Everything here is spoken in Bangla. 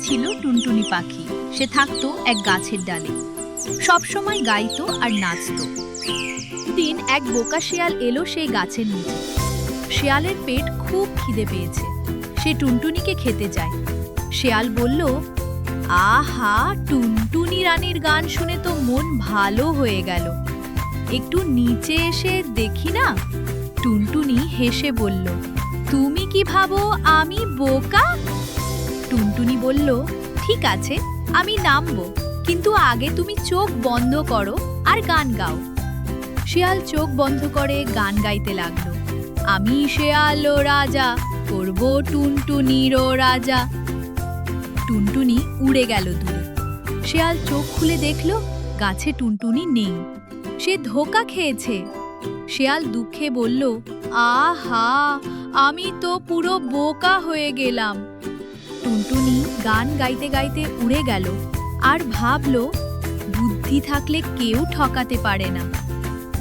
ছিল টুনটুনি পাখি। সে থাকতো এক গাছের ডালে। সবসময় গাইতো আর নাচতো। দিন এক বোকা শিয়াল এলো সেই গাছের নিচে। শিয়ালের পেট খুব খিদে পেয়েছে। সে টুনটুনিকে খেতে যায়। শিয়াল বলল, আহা, টুনটুনি রানীর গান শুনে তো মন ভালো হয়ে গেল। একটু নিচে এসে দেখি না? টুনটুনি হেসে বলল, তুমি কি ভাবো আমি বোকা? টুনটুনি বলল, ঠিক আছে, আমি নামবো, কিন্তু আগে তুমি চোখ বন্ধ করো আর গান গাও। শিয়াল চোখ বন্ধ করে গান গাইতে লাগল। আমি শেয়াল ও রাজা, করব টুনটুনির ও রাজা। টুনটুনি উড়ে গেল দূরে। শেয়াল চোখ খুলে দেখল, গাছে টুনটুনি নেই। সে ধোকা খেয়েছে। শেয়াল দুঃখে বলল, আহা, আমি তো পুরো বোকা হয়ে গেলাম। টুনটুনি গান গাইতে গাইতে উড়ে গেল। আর ভাবল বুদ্ধি থাকলে কেউ ঠকাতে পারে না।